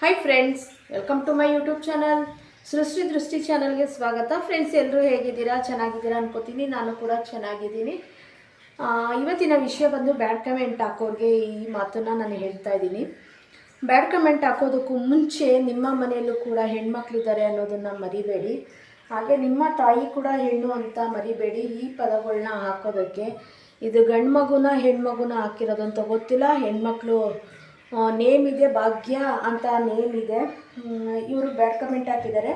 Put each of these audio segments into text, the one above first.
Hi friends welcome to my YouTube channel Srishti Drishti ಚಾನಲ್ಗೆ ಸ್ವಾಗತ. Friends ಎಲ್ಲರೂ ಹೇಗಿದ್ದೀರಾ? ಚೆನ್ನಾಗಿದ್ದೀರಾ ಅನ್ಕೋತೀನಿ. ನಾನು ಕೂಡ ಚೆನ್ನಾಗಿದ್ದೀನಿ. ಇವತ್ತಿನ ವಿಷಯ ಬಂದು ಬ್ಯಾಡ್ ಕಮೆಂಟ್ ಹಾಕೋರಿಗೆ ಈ ಮಾತನ್ನು ನಾನು ಹೇಳ್ತಾ ಇದ್ದೀನಿ. ಬ್ಯಾಡ್ ಕಮೆಂಟ್ ಹಾಕೋದಕ್ಕೂ ಮುಂಚೆ ನಿಮ್ಮ ಮನೆಯಲ್ಲೂ ಕೂಡ ಹೆಣ್ಮಕ್ಳಿದ್ದಾರೆ ಅನ್ನೋದನ್ನು ಮರಿಬೇಡಿ. ಹಾಗೆ ನಿಮ್ಮ ತಾಯಿ ಕೂಡ ಹೆಣ್ಣು ಅಂತ ಮರಿಬೇಡಿ. ಈ ಪದಗಳನ್ನ ಹಾಕೋದಕ್ಕೆ ಇದು ಗಂಡು ಮಗುನ ಹೆಣ್ಮಗುನ ಹಾಕಿರೋದಂತ ಗೊತ್ತಿಲ್ಲ. ಹೆಣ್ಮಕ್ಳು ನೇಮ್ ಇದೆ, ಭಾಗ್ಯ ಅಂತ ನೇಮ್ ಇದೆ. ಇವರು ಬ್ಯಾಡ್ ಕಮೆಂಟ್ ಹಾಕಿದ್ದಾರೆ.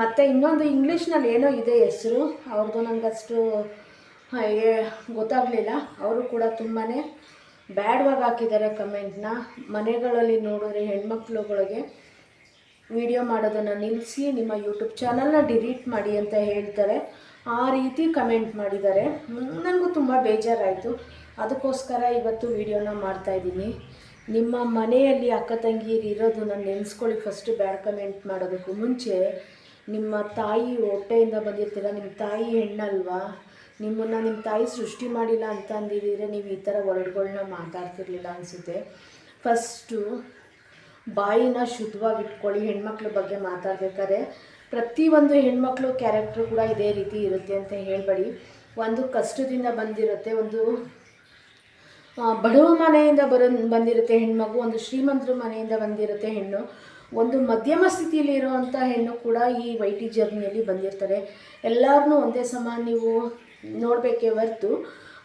ಮತ್ತು ಇನ್ನೊಂದು ಇಂಗ್ಲೀಷ್ನಲ್ಲಿ ಏನೋ ಇದೆ ಹೆಸರು. ಅವ್ರದ್ದು ನನಗಷ್ಟು ಗೊತ್ತಾಗಲಿಲ್ಲ. ಅವರು ಕೂಡ ತುಂಬಾ ಬ್ಯಾಡ್ವಾಗಿ ಹಾಕಿದ್ದಾರೆ ಕಮೆಂಟ್ನ ಮನೆಗಳಲ್ಲಿ ನೋಡಿದ್ರೆ ಹೆಣ್ಮಕ್ಳುಗಳಿಗೆ ವಿಡಿಯೋ ಮಾಡೋದನ್ನು ನಿಲ್ಲಿಸಿ ನಿಮ್ಮ ಯೂಟ್ಯೂಬ್ ಚಾನಲ್ನ ಡಿಲೀಟ್ ಮಾಡಿ ಅಂತ ಹೇಳ್ತಾರೆ. ಆ ರೀತಿ ಕಮೆಂಟ್ ಮಾಡಿದ್ದಾರೆ. ನನಗೂ ತುಂಬ ಬೇಜಾರಾಯಿತು. ಅದಕ್ಕೋಸ್ಕರ ಇವತ್ತು ವಿಡಿಯೋನ ಮಾಡ್ತಾಯಿದ್ದೀನಿ ನಿಮ್ಮ ಮನೆಯಲ್ಲಿ ಅಕ್ಕ ತಂಗಿಯರು ಇರೋದನ್ನ ನೆನೆಸ್ಕೊಳ್ಳಿ ಫಸ್ಟ್ ಬ್ಯಾಡ್ ಕಮೆಂಟ್ ಮಾಡೋದಕ್ಕೂ ಮುಂಚೆ. ನಿಮ್ಮ ತಾಯಿ ಹೊಟ್ಟೆಯಿಂದ ಬಂದಿರ್ತೀರ? ನಿಮ್ಮ ತಾಯಿ ಹೆಣ್ಣಲ್ವಾ? ನಿಮ್ಮನ್ನು ನಿಮ್ಮ ತಾಯಿ ಸೃಷ್ಟಿ ಮಾಡಿಲ್ಲ ಅಂತ ಅಂದಿದ್ರೆ ನೀವು ಈ ಥರ ವರ್ಡ್ಗಳನ್ನ ಮಾತಾಡ್ತಿರ್ಲಿಲ್ಲ ಅನಿಸುತ್ತೆ. ಫಸ್ಟು ಬಾಯಿನ ಶುದ್ಧವಾಗಿ ಇಟ್ಕೊಳ್ಳಿ, ಹೆಣ್ಮಕ್ಳ ಬಗ್ಗೆ ಮಾತಾಡ್ಬೇಕಾದ್ರೆ. ಪ್ರತಿಯೊಂದು ಹೆಣ್ಮಕ್ಳು ಕ್ಯಾರೆಕ್ಟ್ರು ಕೂಡ ಇದೇ ರೀತಿ ಇರುತ್ತೆ ಅಂತ ಹೇಳಬೇಡಿ. ಒಂದು ಕಷ್ಟದಿಂದ ಬಂದಿರುತ್ತೆ, ಒಂದು ಬಡವ ಮನೆಯಿಂದ ಬರೋ, ಬಂದಿರುತ್ತೆ ಹೆಣ್ಮಗು, ಒಂದು ಶ್ರೀಮಂತರ ಮನೆಯಿಂದ ಬಂದಿರುತ್ತೆ ಹೆಣ್ಣು. ಒಂದು ಮಧ್ಯಮ ಸ್ಥಿತಿಯಲ್ಲಿ ಇರುವಂಥ ಹೆಣ್ಣು ಕೂಡ ಈ ವೈ ಟಿ ಜರ್ನಿಯಲ್ಲಿ ಬಂದಿರ್ತಾರೆ. ಎಲ್ಲರನ್ನೂ ಒಂದೇ ಸಮ ನೀವು ನೋಡಬೇಕೇ ಹೊರ್ತು.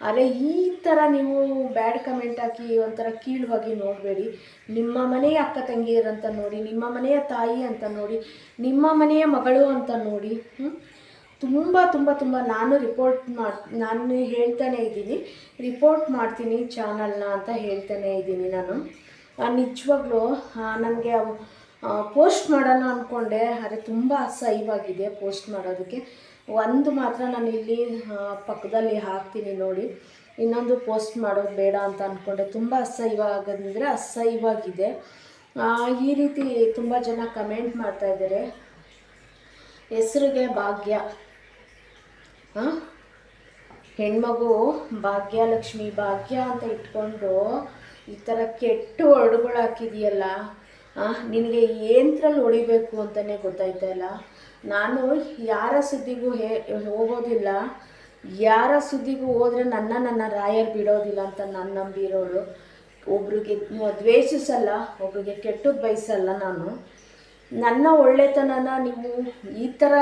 ಆದರೆ ಈ ಥರ ನೀವು ಬ್ಯಾಡ್ ಕಮೆಂಟ್ ಹಾಕಿ ಒಂಥರ ಕೀಳುವಾಗಿ ನೋಡಬೇಡಿ. ನಿಮ್ಮ ಮನೆಯ ಅಕ್ಕ ತಂಗಿಯರಂತ ನೋಡಿ, ನಿಮ್ಮ ಮನೆಯ ತಾಯಿ ಅಂತ ನೋಡಿ, ನಿಮ್ಮ ಮನೆಯ ಮಗಳು ಅಂತ ನೋಡಿ? ತುಂಬ ತುಂಬ ತುಂಬ ನಾನು ರಿಪೋರ್ಟ್ ಮಾಡಿ, ನಾನು ಹೇಳ್ತಾನೆ ಇದ್ದೀನಿ. ರಿಪೋರ್ಟ್ ಮಾಡ್ತೀನಿ ಚಾನಲ್ನ ಅಂತ ಹೇಳ್ತಾನೆ ಇದ್ದೀನಿ ನಾನು. ನಿಜವಾಗ್ಲೂ ನನಗೆ ಪೋಸ್ಟ್ ಮಾಡೋಣ ಅಂದ್ಕೊಂಡೆ ಆದರೆ ತುಂಬ ಅಸಹ್ಯವಾಗಿದೆ ಪೋಸ್ಟ್ ಮಾಡೋದಕ್ಕೆ. ಒಂದು ಮಾತ್ರ ನಾನು ಇಲ್ಲಿ ಪಕ್ಕದಲ್ಲಿ ಹಾಕ್ತೀನಿ ನೋಡಿ. ಇನ್ನೊಂದು ಪೋಸ್ಟ್ ಮಾಡೋದು ಬೇಡ ಅಂತ ಅಂದ್ಕೊಂಡೆ ತುಂಬ ಅಸಹ್ಯವಾಗಂದರೆ ಅಸಹ್ಯವಾಗಿದೆ. ಈ ರೀತಿ ತುಂಬ ಜನ ಕಮೆಂಟ್ ಮಾಡ್ತಾ ಇದ್ದಾರೆ. ಹೆಸರಿಗೆ ಭಾಗ್ಯ. ಹೆಣ್ಮಗು ಭಾಗ್ಯಲಕ್ಷ್ಮಿ, ಭಾಗ್ಯ ಅಂತ ಇಟ್ಕೊಂಡು ಈ ಥರ ಕೆಟ್ಟು ವರ್ಡ್ಗಳು ಹಾಕಿದೆಯಲ್ಲ ನಿನಗೆ ಏನ್ರಲ್ಲಿ ಹೊಡಿಬೇಕು ಅಂತಲೇ ಗೊತ್ತಾಯ್ತಾ ಇಲ್ಲ. ನಾನು ಯಾರ ಸುದ್ದಿಗೂ ಹೇ, ಹೋಗೋದಿಲ್ಲ. ಯಾರ ಸುದ್ದಿಗೂ ಹೋದರೆ ನನ್ನ ನನ್ನ ರಾಯರ್ ಬಿಡೋದಿಲ್ಲ ಅಂತ ನಾನು ನಂಬಿರೋಳು ಒಬ್ರಿಗೆ ದ್ವೇಷಿಸಲ್ಲ, ಒಬ್ರಿಗೆ ಕೆಟ್ಟದ್ದು ಬಯಸಲ್ಲ ನಾನು. ನನ್ನ ಒಳ್ಳೆತನನ ನೀವು ಈ ಥರ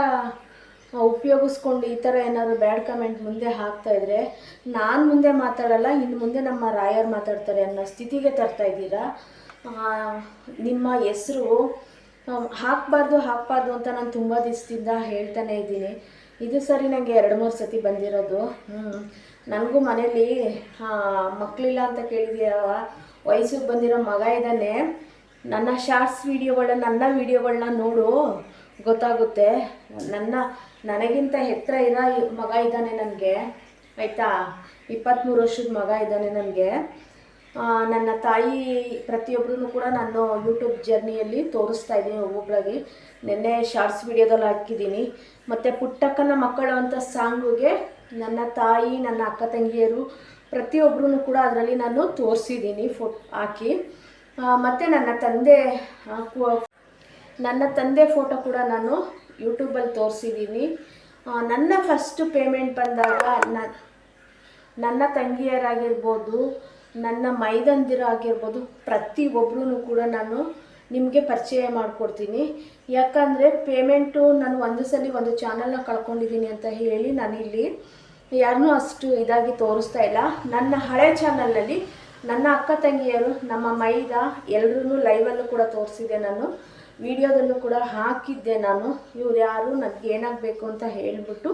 ಉಪಯೋಗಿಸ್ಕೊಂಡು ಈ ಥರ ಏನಾದರೂ ಬ್ಯಾಡ್ ಕಮೆಂಟ್ ಮುಂದೆ ಹಾಕ್ತಾ ಇದ್ರೆ, ನಾನು ಮುಂದೆ ಮಾತಾಡಲ್ಲ ಇನ್ನು ಮುಂದೆ ನಮ್ಮ ರಾಯರ್ ಮಾತಾಡ್ತಾರೆ ಅನ್ನೋ ಸ್ಥಿತಿಗೆ ತರ್ತಾ ಇದ್ದೀರಾ? ನಿಮ್ಮ ಹೆಸರು ಹಾಕಬಾರ್ದು ಹಾಕಬಾರ್ದು ಅಂತ ನಾನು ತುಂಬ ದಿವಸದಿಂದ ಹೇಳ್ತಾನೆ ಇದ್ದೀನಿ. ಇದು ಸರಿ ನನಗೆ ಎರಡು ಮೂರು ಸತಿ ಬಂದಿರೋದು. ಹ್ಞೂ ನನಗೂ ಮನೇಲಿ ಮಕ್ಕಳಿಲ್ಲ ಅಂತ ಕೇಳಿದ್ಯಾವ ವಯಸ್ಸಿಗೆ ಬಂದಿರೋ ಮಗ ಇದ್ದಾನೆ. ನನ್ನ ಶಾರ್ಟ್ಸ್ ವೀಡಿಯೋಗಳನ್ನ, ನನ್ನ ವೀಡಿಯೋಗಳನ್ನ ನೋಡು. ಗೊತ್ತಾಗುತ್ತೆ. ನನ್ನ, ನನಗಿಂತ ಎತ್ತರ ಇರೋ ಮಗ ಇದ್ದಾನೆ ನನಗೆ. ಆಯಿತಾ? ಇಪ್ಪತ್ತ್ಮೂರು ವರ್ಷದ ಮಗ ಇದ್ದಾನೆ ನನಗೆ. ನನ್ನ ತಾಯಿ ಪ್ರತಿಯೊಬ್ಬರೂ ಕೂಡ ನಾನು ಯೂಟ್ಯೂಬ್ ಜರ್ನಿಯಲ್ಲಿ ತೋರಿಸ್ತಾ ಇದ್ದೀನಿ ಒಬ್ಬೊಬ್ಬರಾಗಿ ನಿನ್ನೆ ಶಾರ್ಟ್ಸ್ ವಿಡಿಯೋದಲ್ಲಿ ಹಾಕಿದ್ದೀನಿ. ಮತ್ತು ಪುಟ್ಟಕ್ಕನ ಮಕ್ಕಳು ಅಂತ ಸಾಂಗುಗೆ ನನ್ನ ತಾಯಿ, ನನ್ನ ಅಕ್ಕ ತಂಗಿಯರು ಪ್ರತಿಯೊಬ್ಬರೂ ಕೂಡ ಅದರಲ್ಲಿ ನಾನು ತೋರಿಸಿದ್ದೀನಿ ಫೋ, ಹಾಕಿ. ಮತ್ತು ನನ್ನ ತಂದೆ ನನ್ನ ತಂದೆ ಫೋಟೋ ಕೂಡ ನಾನು ಯೂಟ್ಯೂಬಲ್ಲಿ ತೋರಿಸಿದ್ದೀನಿ ನನ್ನ ಫಸ್ಟ್ ಪೇಮೆಂಟ್ ಬಂದಾಗ ನನ್ನ ತಂಗಿಯರಾಗಿರ್ಬೋದು, ನನ್ನ ಮೈದಂದಿರ ಆಗಿರ್ಬೋದು ಪ್ರತಿಯೊಬ್ಬರೂ ಕೂಡ ನಾನು ನಿಮಗೆ ಪರಿಚಯ ಮಾಡಿಕೊಡ್ತೀನಿ. ಯಾಕಂದರೆ ಪೇಮೆಂಟು ನಾನು ಒಂದು ಸಲ ಒಂದು ಚಾನಲ್ನ ಕಳ್ಕೊಂಡಿದ್ದೀನಿ ಅಂತ ಹೇಳಿ ನಾನಿಲ್ಲಿ ಯಾರನ್ನೂ ಅಷ್ಟು ಇದಾಗಿ ತೋರಿಸ್ತಾ ಇಲ್ಲ. ನನ್ನ ಹಳೆ ಚಾನಲ್ನಲ್ಲಿ ನನ್ನ ಅಕ್ಕ ತಂಗಿಯರು, ನಮ್ಮ ಮೈದ ಎಲ್ಲರೂ ಲೈವಲ್ಲೂ ಕೂಡ ತೋರಿಸಿದೆ ನಾನು. ವಿಡಿಯೋದಲ್ಲೂ ಕೂಡ ಹಾಕಿದ್ದೆ ನಾನು. ಇವ್ರು ಯಾರು? ನನಗೆ ಏನಾಗಬೇಕು ಅಂತ ಹೇಳಿಬಿಟ್ಟು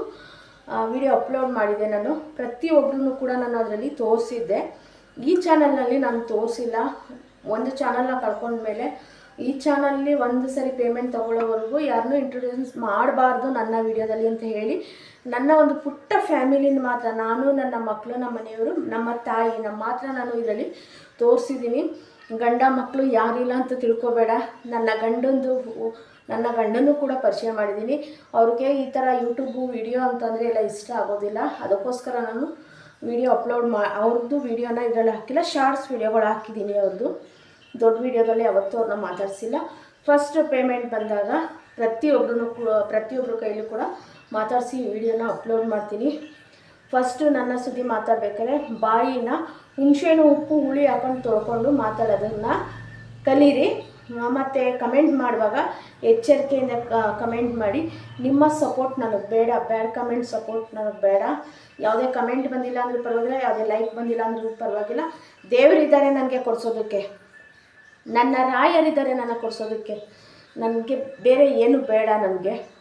ವಿಡಿಯೋ ಅಪ್ಲೋಡ್ ಮಾಡಿದೆ ನಾನು. ಪ್ರತಿಯೊಬ್ಬರೂ ಕೂಡ ನಾನು ಅದರಲ್ಲಿ ತೋರಿಸಿದ್ದೆ. ಈ ಚಾನಲ್ನಲ್ಲಿ ನಾನು ತೋರಿಸಿಲ್ಲ. ಒಂದು ಚಾನಲ್ನ ಕಳ್ಕೊಂಡ್ಮೇಲೆ, ಈ ಚಾನಲ್ಲಿ ಒಂದು ಸರಿ ಪೇಮೆಂಟ್ ತೊಗೊಳ್ಳೋವರೆಗೂ ಯಾರನ್ನೂ ಇಂಟ್ರೊಡ್ಯೂಸ್ ಮಾಡಬಾರ್ದು ನನ್ನ ವಿಡಿಯೋದಲ್ಲಿ ಅಂತ ಹೇಳಿ, ನನ್ನ ಒಂದು ಪುಟ್ಟ ಫ್ಯಾಮಿಲಿನ ಮಾತ್ರ, ನಾನು, ನನ್ನ ಮಕ್ಕಳು ನಮ್ಮ ಮನೆಯವರು, ನಮ್ಮ ತಾಯಿ, ನಮ್ಮ ಮಾತ್ರ ನಾನು ಇದರಲ್ಲಿ ತೋರಿಸಿದ್ದೀನಿ. ಗಂಡ ಮಕ್ಕಳು ಯಾರಿಲ್ಲ ಅಂತ ತಿಳ್ಕೊಬೇಡ. ನನ್ನ ಗಂಡಂದು ನನ್ನ ಗಂಡನೂ ಕೂಡ ಪರಿಚಯ ಮಾಡಿದ್ದೀನಿ. ಅವ್ರಿಗೆ ಈ ಥರ ಯೂಟ್ಯೂಬು ವಿಡಿಯೋ ಅಂತಂದರೆ ಎಲ್ಲ ಇಷ್ಟ ಆಗೋದಿಲ್ಲ. ಅದಕ್ಕೋಸ್ಕರ ನಾನು ವಿಡಿಯೋ ಅಪ್ಲೋಡ್ ಮಾ ಅವ್ರದ್ದು ವಿಡಿಯೋನ ಇದರಲ್ಲಿ ಹಾಕಿಲ್ಲ, ಶಾರ್ಟ್ಸ್ ವಿಡಿಯೋಗಳು ಹಾಕಿದ್ದೀನಿ ಅವ್ರದ್ದು. ದೊಡ್ಡ ವಿಡಿಯೋದಲ್ಲಿ ಯಾವತ್ತೂ ಅವ್ರನ್ನ ಮಾತಾಡಿಸಿಲ್ಲ. ಫಸ್ಟ್ ಪೇಮೆಂಟ್ ಬಂದಾಗ ಪ್ರತಿಯೊಬ್ಬರೂ ಪ್ರತಿಯೊಬ್ಬರ ಕೈಲೂ ಕೂಡ ಮಾತಾಡಿಸಿ ವಿಡಿಯೋನ ಅಪ್ಲೋಡ್ ಮಾಡ್ತೀನಿ. ಫಸ್ಟು ನನ್ನ ಸುದ್ದಿ ಮಾತಾಡ್ಬೇಕಾದ್ರೆ, ಬಾಯಿನ ಹುಣಸೆಹಣ್ಣು ಉಪ್ಪು ಹುಳಿ ಹಾಕೊಂಡು ತೊಳ್ಕೊಂಡು ಮಾತಾಡೋದನ್ನು ಕಲೀರಿ. ಮತ್ತು ಕಮೆಂಟ್ ಮಾಡುವಾಗ ಎಚ್ಚರಿಕೆಯಿಂದ ಕಮೆಂಟ್ ಮಾಡಿ. ನಿಮ್ಮ ಸಪೋರ್ಟ್ ನನಗೆ ಬೇಡ ಬ್ಯಾಡ್ ಕಮೆಂಟ್ ಸಪೋರ್ಟ್ ನನಗೆ ಬೇಡ. ಯಾವುದೇ ಕಮೆಂಟ್ ಬಂದಿಲ್ಲ ಅಂದರೂ ಪರವಾಗಿಲ್ಲ, ಯಾವುದೇ ಲೈಕ್ ಬಂದಿಲ್ಲ ಅಂದರೂ ಪರವಾಗಿಲ್ಲ. ದೇವರಿದ್ದಾರೆ ನನಗೆ ಕೊಡಿಸೋದಕ್ಕೆ. ನನ್ನ ರಾಯರಿದ್ದಾರೆ ನನಗೆ ಕೊಡಿಸೋದಕ್ಕೆ. ನನಗೆ ಬೇರೆ ಏನು ಬೇಡ ನನಗೆ.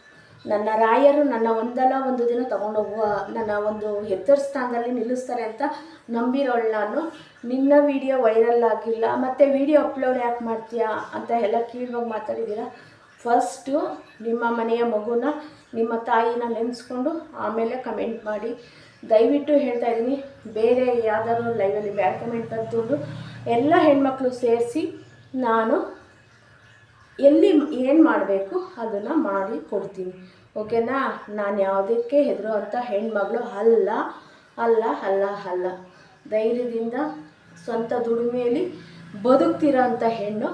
ನನ್ನ ರಾಯರು ನನ್ನ ಒಂದಲ್ಲ ಒಂದು ದಿನ ತಗೊಂಡೋಗುವ ನನ್ನ ಒಂದು ಹೆತ್ತರ್ ಸ್ಥಾನದಲ್ಲಿ ನಿಲ್ಲಿಸ್ತಾರೆ ಅಂತ ನಂಬಿರೋಳು ನಾನು ನಿನ್ನ ವಿಡಿಯೋ ವೈರಲ್ ಆಗಿಲ್ಲ, ಮತ್ತು ವಿಡಿಯೋ ಅಪ್ಲೋಡ್ ಯಾಕೆ ಮಾಡ್ತೀಯಾ ಅಂತ ಎಲ್ಲ ಕೀಳುವಾಗ ಮಾತಾಡಿದ್ದೀರಾ ಫಸ್ಟು ನಿಮ್ಮ ಮನೆಯ ಮಗುನ, ನಿಮ್ಮ ತಾಯಿನ ನೆನೆಸ್ಕೊಂಡು ಆಮೇಲೆ ಕಮೆಂಟ್ ಮಾಡಿ. ದಯವಿಟ್ಟು ಹೇಳ್ತಾ ಇದ್ದೀನಿ, ಬೇರೆ ಯಾವ್ದಾದ್ರು ಲೈವಲ್ಲಿ ಬ್ಯಾಡ್ ಕಮೆಂಟ್ ಬಂತು ಎಲ್ಲ ಹೆಣ್ಮಕ್ಳು ಸೇರಿಸಿ ನಾನು ಎಲ್ಲಿ ಏನು ಮಾಡಬೇಕು ಅದನ್ನು ಮಾಡಿ ಕೊಡ್ತೀನಿ. ಓಕೆನಾ? ನಾನು ಯಾವುದಕ್ಕೆ ಹೆದರುವಂಥ ಹೆಣ್ಮಗಳು ಅಲ್ಲ ಅಲ್ಲ ಅಲ್ಲ ಅಲ್ಲ. ಧೈರ್ಯದಿಂದ ಸ್ವಂತ ದುಡಿಮೆಯಲ್ಲಿ ಬದುಕ್ತಿರೋ ಅಂಥ ಹೆಣ್ಣು,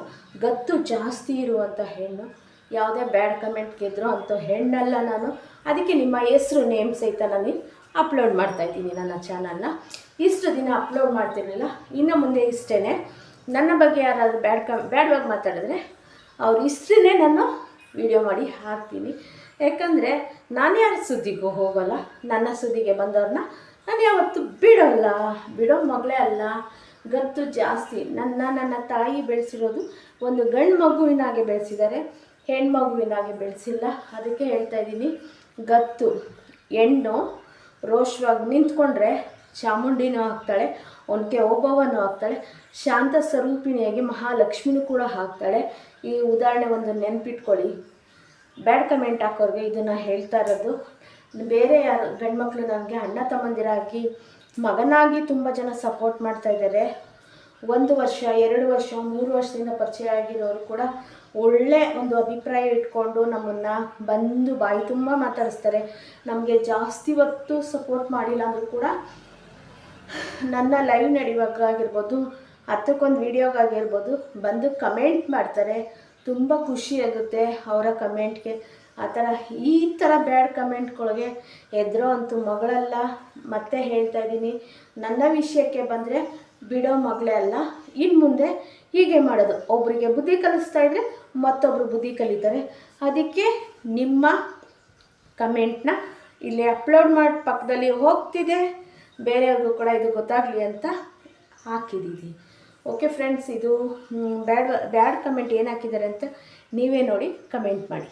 ಗತ್ತು ಜಾಸ್ತಿ ಇರುವಂಥ ಹೆಣ್ಣು, ಯಾವುದೇ ಬ್ಯಾಡ್ ಕಮೆಂಟ್ ಗೆದ್ರೋ ಅಂಥ ಹೆಣ್ಣಲ್ಲ ನಾನು. ಅದಕ್ಕೆ ನಿಮ್ಮ ಹೆಸರು, ನೇಮ್ ಸಹಿತ ನಾನು ಅಪ್ಲೋಡ್ ಮಾಡ್ತಾಯಿದ್ದೀನಿ ನನ್ನ ಚಾನಲ್ನ. ಇಷ್ಟು ದಿನ ಅಪ್ಲೋಡ್ ಮಾಡ್ತಿರಲಿಲ್ಲ, ಇನ್ನು ಮುಂದೆ ಇಷ್ಟೇ ನನ್ನ ಬಗ್ಗೆ ಯಾರಾದರೂ ಬ್ಯಾಡ್ ಕಮ್ ಬ್ಯಾಡ್ವಾಗಿ ಮಾತಾಡಿದ್ರೆ ಅವ್ರ ಹಿಸ್ಟ್ರಿನೇ ನಾನು ವಿಡಿಯೋ ಮಾಡಿ ಹಾಕ್ತೀನಿ. ಯಾಕಂದರೆ ನಾನು ಯಾರ ಸುದ್ದಿಗೂ ಹೋಗೋಲ್ಲ, ನನ್ನ ಸುದ್ದಿಗೆ ಬಂದವ್ರನ್ನ ನಾನು ಯಾವತ್ತು ಬಿಡೋಲ್ಲ. ಬಿಡೋ ಮಗಳೇ ಅಲ್ಲ, ಗತ್ತು ಜಾಸ್ತಿ. ನನ್ನ ನನ್ನ ತಾಯಿ ಬೆಳೆಸಿರೋದು ಒಂದು ಗಂಡು ಮಗುವಿನಾಗೆ ಬೆಳೆಸಿದ್ದಾರೆ ಹೆಣ್ಮಗುವಿನಾಗೆ ಬೆಳೆಸಿಲ್ಲ. ಅದಕ್ಕೆ ಹೇಳ್ತಾ ಇದ್ದೀನಿ, ಗತ್ತು, ಹೆಣ್ಣು ರೋಷವಾಗಿ ನಿಂತ್ಕೊಂಡ್ರೆ ಚಾಮುಂಡಿನೂ ಹಾಕ್ತಾಳೆ ಒನಕೆ ಓಬವ್ವನೂ ಹಾಕ್ತಾಳೆ ಶಾಂತ ಸ್ವರೂಪಿಣಿಯಾಗಿ ಮಹಾಲಕ್ಷ್ಮಿನೂ ಕೂಡ ಹಾಕ್ತಾಳೆ ಈ ಉದಾಹರಣೆ ಒಂದು ನೆನ್ಪಿಟ್ಕೊಳ್ಳಿ. ಬ್ಯಾಡ್ ಕಮೆಂಟ್ ಹಾಕೋರಿಗೆ ಇದನ್ನು ಹೇಳ್ತಾ ಇರೋದು. ಬೇರೆ ಯಾರು, ಗಂಡ್ಮಕ್ಳು ನನಗೆ ಅಣ್ಣ ತಮ್ಮಂದಿರಾಗಿ, ಮಗನಾಗಿ ತುಂಬ ಜನ ಸಪೋರ್ಟ್ ಮಾಡ್ತಾ ಇದ್ದಾರೆ ಒಂದು ವರ್ಷ, ಎರಡು ವರ್ಷ, ಮೂರು ವರ್ಷದಿಂದ ಪರಿಚಯ ಆಗಿರೋರು ಕೂಡ ಒಳ್ಳೆ ಒಂದು ಅಭಿಪ್ರಾಯ ಇಟ್ಕೊಂಡು ನಮ್ಮನ್ನು ಬಂದು ಬಾಯಿ ತುಂಬ ಮಾತಾಡಿಸ್ತಾರೆ. ನಮಗೆ ಜಾಸ್ತಿ ಹೊತ್ತು ಸಪೋರ್ಟ್ ಮಾಡಿಲ್ಲ ಅಂದರೂ ಕೂಡ ನನ್ನ ಲೈವ್ ನಡೆಯುವಾಗ ಆಗಿರ್ಬೋದು ಹತ್ತಕ್ಕೊಂದು ವೀಡಿಯೋಗಾಗಿರ್ಬೋದು, ಬಂದು ಕಮೆಂಟ್ ಮಾಡ್ತಾರೆ. ತುಂಬ ಖುಷಿ ಆಗುತ್ತೆ ಅವರ ಕಮೆಂಟ್ಗೆ. ಆ ಥರ ಈ ಥರ ಬ್ಯಾಡ್ ಕಮೆಂಟ್ಗಳಿಗೆ ಎದುರೋ ಅಂತೂ ಮಗಳಲ್ಲ. ಮತ್ತೆ ಹೇಳ್ತಾ ಇದ್ದೀನಿ, ನನ್ನ ವಿಷಯಕ್ಕೆ ಬಂದರೆ ಬಿಡೋ ಮಗಳೇ ಅಲ್ಲ. ಇನ್ನು ಮುಂದೆ ಹೀಗೆ ಮಾಡೋದು. ಒಬ್ಬರಿಗೆ ಬುದ್ಧಿ ಕಲಿಸ್ತಾ ಇದ್ದರೆ ಮತ್ತೊಬ್ಬರು ಬುದ್ಧಿ ಕಲಿತಾರೆ. ಅದಕ್ಕೆ ನಿಮ್ಮ ಕಮೆಂಟ್ನ ಇಲ್ಲಿ ಅಪ್ಲೋಡ್ ಮಾಡಿ ಪಕ್ಕದಲ್ಲಿ ಹೋಗ್ತಿದೆ. ಬೇರೆಯವ್ರಿಗೂ ಕೂಡ ಇದು ಗೊತ್ತಾಗಲಿ ಅಂತ ಹಾಕಿದ್ದೀವಿ ಓಕೆ ಫ್ರೆಂಡ್ಸ್ ಇದು ಬ್ಯಾಡ್ ಬ್ಯಾಡ್ ಕಮೆಂಟ್ ಏನು ಹಾಕಿದ್ದಾರೆ ಅಂತ ನೀವೇ ನೋಡಿ ಕಮೆಂಟ್ ಮಾಡಿ.